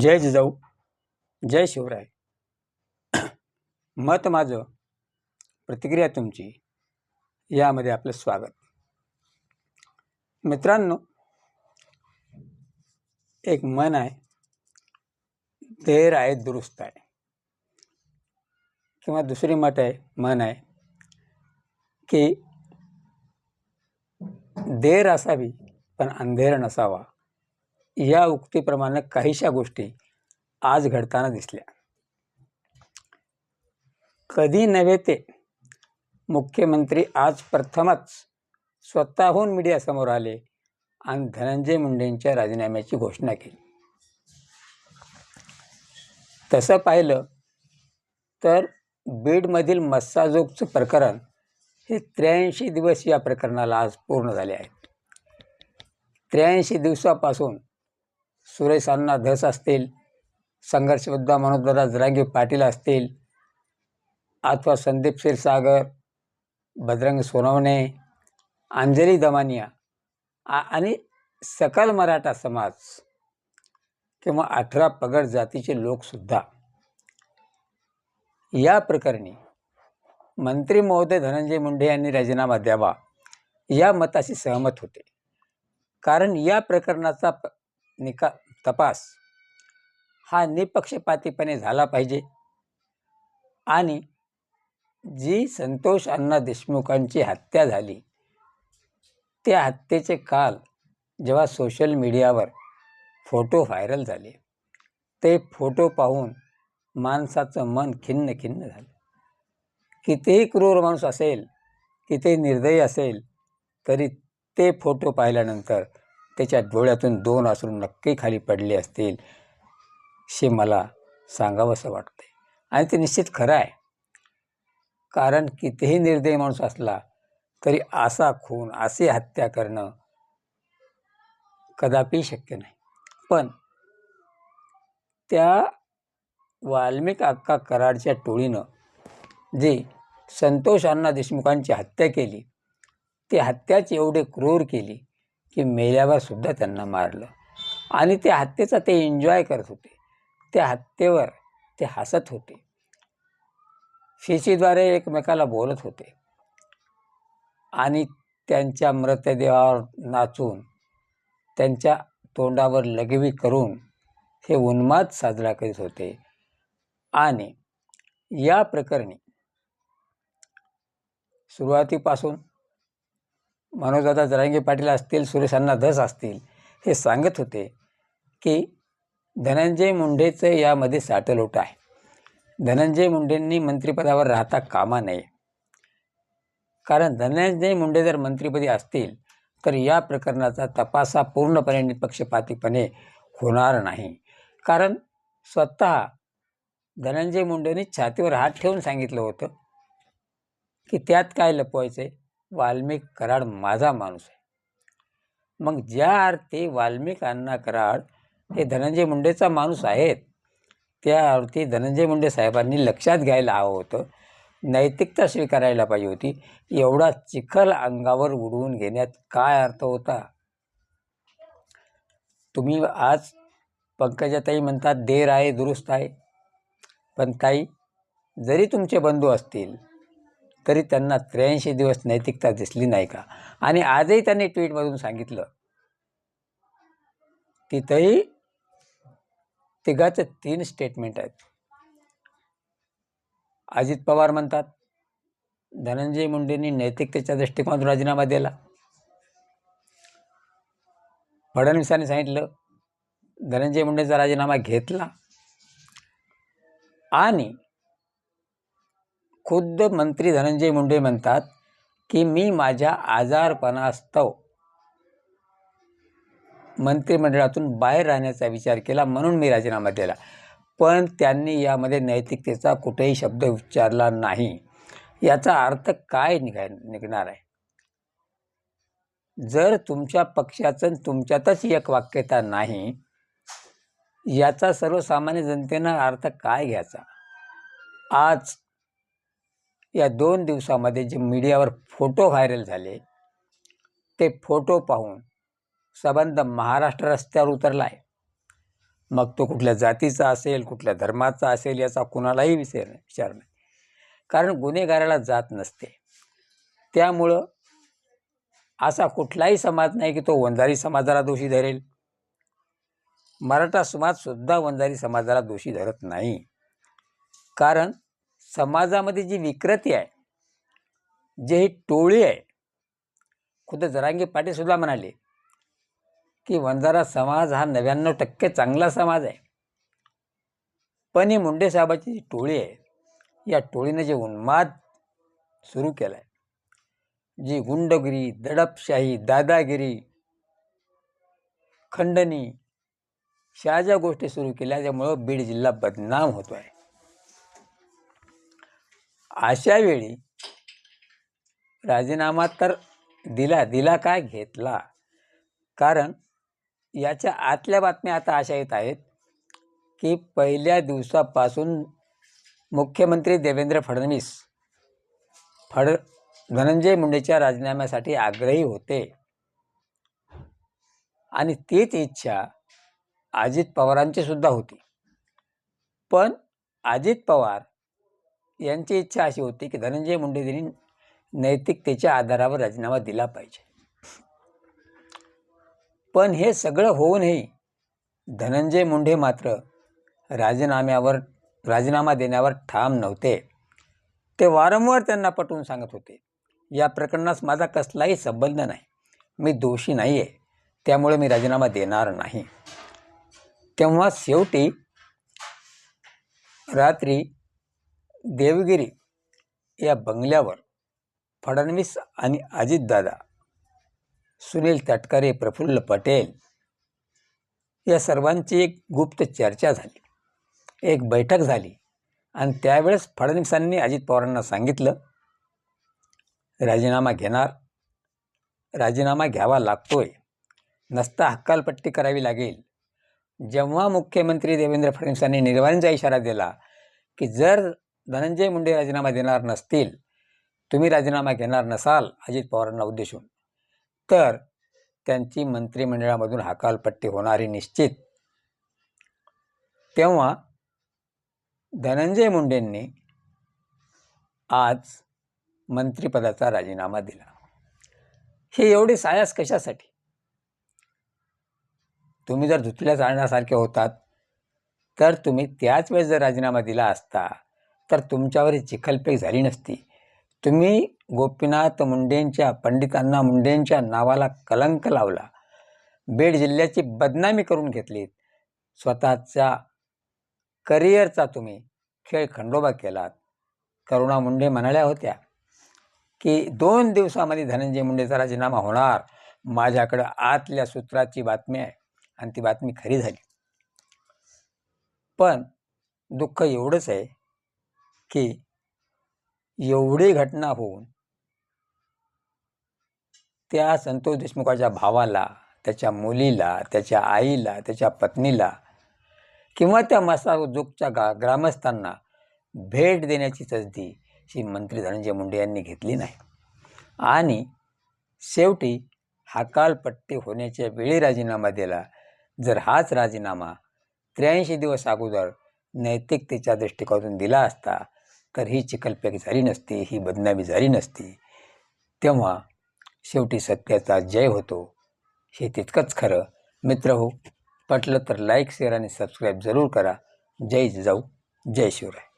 जय जिजाऊ जय शिवराय. मत माझं प्रतिक्रिया तुमची यामध्ये आपलं स्वागत. मित्रांनो एक मन आहे देर आहे दुरुस्त आहे. किंवा दुसरी मत आहे मन आहे की देर असावी पण अंधेर नसावा. या उक्तीप्रमाणे काहीशा गोष्टी आज घडताना दिसल्या. कधी नव्हे ते. मुख्यमंत्री आज प्रथमच स्वतःहून मीडियासमोर आले आणि धनंजय मुंडेंच्या राजीनाम्याची घोषणा केली. तसं पाहिलं तर बीडमधील मस्साजोगचं प्रकरण हे त्र्याऐंशी दिवस या प्रकरणाला आज पूर्ण झाले आहेत. त्र्याऐंशी दिवसापासून सुरेश अण्णा धस असतील संघर्षबद्ध मनोजदादा जरांगी पाटील असतील अथवा संदीप क्षीरसागर बजरंग सोनवणे अंजली दमानिया आ- आणि सकल मराठा समाज किंवा अठरा पगड जातीचे लोकसुद्धा. या प्रकरणी मंत्री महोदय धनंजय मुंडे यांनी राजीनामा द्यावा या मताशी सहमत होते. कारण या प्रकरणाचा प- निका तपास. हा निपक्षपातीपणे झाला पाहिजे. आणि जी संतोष अण्णा देशमुखांची हत्या झाली त्या हत्येचे काल जेव्हा सोशल मीडियावर फोटो व्हायरल झाले ते फोटो पाहून माणसाचं मन खिन्न खिन्न झालं. कितीही क्रूर माणूस असेल कितीही निर्दयी असेल तरी ते फोटो पाहिल्यानंतर त्याच्या डोळ्यातून दोन असून नक्की खाली पडले असतील हे मला सांगावंसं वाटते आणि ते निश्चित खरं आहे. कारण कितीही निर्दयी माणूस असला तरी असा खून असे हत्या करणं कदापि शक्य नाही. पण त्या वाल्मिक अक्का कराडच्या टोळीनं जी संतोष अण्णा देशमुखांची हत्या केली ती हत्याच एवढे क्रूर केली की मेल्यावर सुद्धा त्यांना मारलं. आणि त्या हत्येचा ते एन्जॉय करत होते. त्या हत्येवर ते हसत होते. शिशीद्वारे एकमेकाला बोलत होते. आणि त्यांच्या मृतदेहावर नाचून त्यांच्या तोंडावर लगवी करून हे उन्माद साजरा करीत होते. आणि या प्रकरणी सुरुवातीपासून मनोजदादा जरांगे पाटील असतील सुरेश अण्णा धस असतील हे सांगत होते की धनंजय मुंडेचं यामध्ये साटलोट आहे. धनंजय मुंडेंनी मंत्रिपदावर राहता कामा नये. कारण धनंजय मुंडे जर मंत्रिपदी असतील तर या प्रकरणाचा तपास हा पूर्णपणे निपक्षपातीपणे होणार नाही. कारण स्वतः धनंजय मुंडेंनी छातीवर हात ठेवून सांगितलं होतं की त्यात काय लपवायचं आहे वाल्मिक कराड माझा माणूस आहे. मग ज्या अर्थी वाल्मिक अण्णा कराड हे धनंजय मुंडेचा माणूस आहेत त्या अर्थी धनंजय मुंडे साहेबांनी लक्षात घ्यायला हवं होतं नैतिकता स्वीकारायला पाहिजे होती एवढा चिखल अंगावर उडवून घेण्यात काय अर्थ होता? तुम्ही आज पंकजाताई म्हणतात देर आहे दुरुस्त आहे. पण ताई जरी तुमचे बंधू असतील तरी त्यांना त्र्याऐंशी दिवस नैतिकता दिसली नाही का? आणि आजही त्यांनी ट्विटमधून सांगितलं तिथंही तिघाचे तीन स्टेटमेंट आहेत. अजित पवार म्हणतात धनंजय मुंडेंनी नैतिकतेच्या दृष्टिकोनातून राजीनामा दिला. फडणवीसांनी सांगितलं धनंजय मुंडेचा राजीनामा घेतला. आणि खुद्द मंत्री धनंजय मुंडे म्हणतात की मी माझ्या आजारपणास्तव मंत्रिमंडळातून बाहेर राहण्याचा विचार केला म्हणून मी राजीनामा दिला. पण त्यांनी यामध्ये नैतिकतेचा कुठेही शब्द उच्चारला नाही. याचा अर्थ काय निघाय निघणार आहे? जर तुमच्या पक्षाचं तुमच्यातच एक वाक्यता नाही याचा सर्वसामान्य जनतेनं अर्थ काय घ्यायचा? आज या दोन दिवसामध्ये जे मीडियावर फोटो व्हायरल झाले ते फोटो पाहून संबंध महाराष्ट्र रस्त्यावर उतरला आहे मग तो कुठल्या जातीचा असेल कुठल्या धर्माचा असेल याचा कुणालाही विचार विचार नाही. कारण गुन्हेगाराला जात नसते. त्यामुळं असा कुठलाही समाज नाही की तो वंजारी समाजाला दोषी धरेल. मराठा समाजसुद्धा वंजारी समाजाला दोषी धरत नाही. कारण समाजामध्ये जी विकृती आहे जे ही टोळी आहे खुद्द जरांगी पाटीलसुद्धा म्हणाले की वंजारा समाज हा नव्याण्णव टक्के चांगला समाज आहे. पण ही मुंडे साहेबाची जी टोळी आहे या टोळीनं जे उन्माद सुरू केला आहे जी गुंडगिरी दडपशाही दादागिरी खंडणी शा ज्या गोष्टी सुरू केल्या त्यामुळं बीड जिल्हा बदनाम होतो आहे अशा वेळी राजीनामा तर दिला दिला काय घेतला? कारण याच्या आतल्या बातम्या आता अशा येत आहेत की पहिल्या दिवसापासून मुख्यमंत्री देवेंद्र फडणवीस फड धनंजय मुंडेच्या राजीनाम्यासाठी आग्रही होते. आणि तीच इच्छा अजित पवारांची सुद्धा होती. पण अजित पवार यांची इच्छा अशी होती की धनंजय मुंडे यांनी नैतिकतेच्या आधारावर राजीनामा दिला पाहिजे. पण हे सगळं होऊनही धनंजय मुंडे मात्र राजीनाम्यावर राजीनामा देण्यावर ठाम नव्हते. ते वारंवार त्यांना पटवून सांगत होते या प्रकरणास माझा कसलाही संबंध नाही. मी दोषी नाही आहे त्यामुळे मी राजीनामा देणार नाही. तेव्हा शेवटी रात्री देवगिरी या बंगल्यावर फडणवीस आणि अजितदादा सुनील तटकरे प्रफुल्ल पटेल या सर्वांची एक गुप्त चर्चा झाली. एक बैठक झाली आणि त्यावेळेस फडणवीसांनी अजित पवारांना सांगितलं राजीनामा घेणार राजीनामा घ्यावा लागतोय. नसता हक्कालपट्टी करावी लागेल. जेव्हा मुख्यमंत्री देवेंद्र फडणवीसांनी निर्वाणीचा इशारा दिला की जर धनंजय मुंडे राजीनामा देणार नसतील तुम्ही राजीनामा घेणार नसाल अजित पवारांना उद्देशून. तर त्यांची मंत्रिमंडळामधून हकालपट्टी होणारी निश्चित. तेव्हा धनंजय मुंडेंनी आज मंत्रिपदाचा राजीनामा दिला. हे एवढे सायास कशासाठी? तुम्ही जर धुतल्या जाण्यासारखे होतात तर तुम्ही त्याच वेळेस जर राजीनामा दिला असता तर तुमच्यावर चिखलपेक झाली नसती. तुम्ही गोपीनाथ मुंडेंच्या पंडितांना मुंडेंच्या नावाला कलंक लावला. बीड जिल्ह्याची बदनामी करून घेतलीत. स्वतःच्या करिअरचा तुम्ही खेळ खंडोबा केलात. करुणा मुंडे म्हणाल्या होत्या की दोन दिवसामध्ये धनंजय मुंडेचा राजीनामा होणार. माझ्याकडं आतल्या सूत्राची बातमी आहे आणि ती बातमी खरी झाली. पण दुःख एवढंच आहे की एवढी घटना होऊन त्या संतोष देशमुखाच्या भावाला त्याच्या मुलीला त्याच्या आईला त्याच्या पत्नीला किंवा त्या मसाजोगच्या गा ग्रामस्थांना भेट देण्याची तसदी ही मंत्री धनंजय मुंडे यांनी घेतली नाही. आणि शेवटी हकालपट्टी होण्याच्या वेळी राजीनामा दिला. जर हाच राजीनामा त्र्याऐंशी दिवस अगोदर नैतिकतेच्या दृष्टिकोनातून दिला असता तर ही चिखलपॅक झाली नसती ही बदनामी झाली नसती. तेव्हा शेवटी सत्याचा जय होतो. हे तितकंच खरं. मित्र हो पटलं तर लाईक शेअर आणि सबस्क्राईब जरूर करा. जय जाऊ जय शिवराय.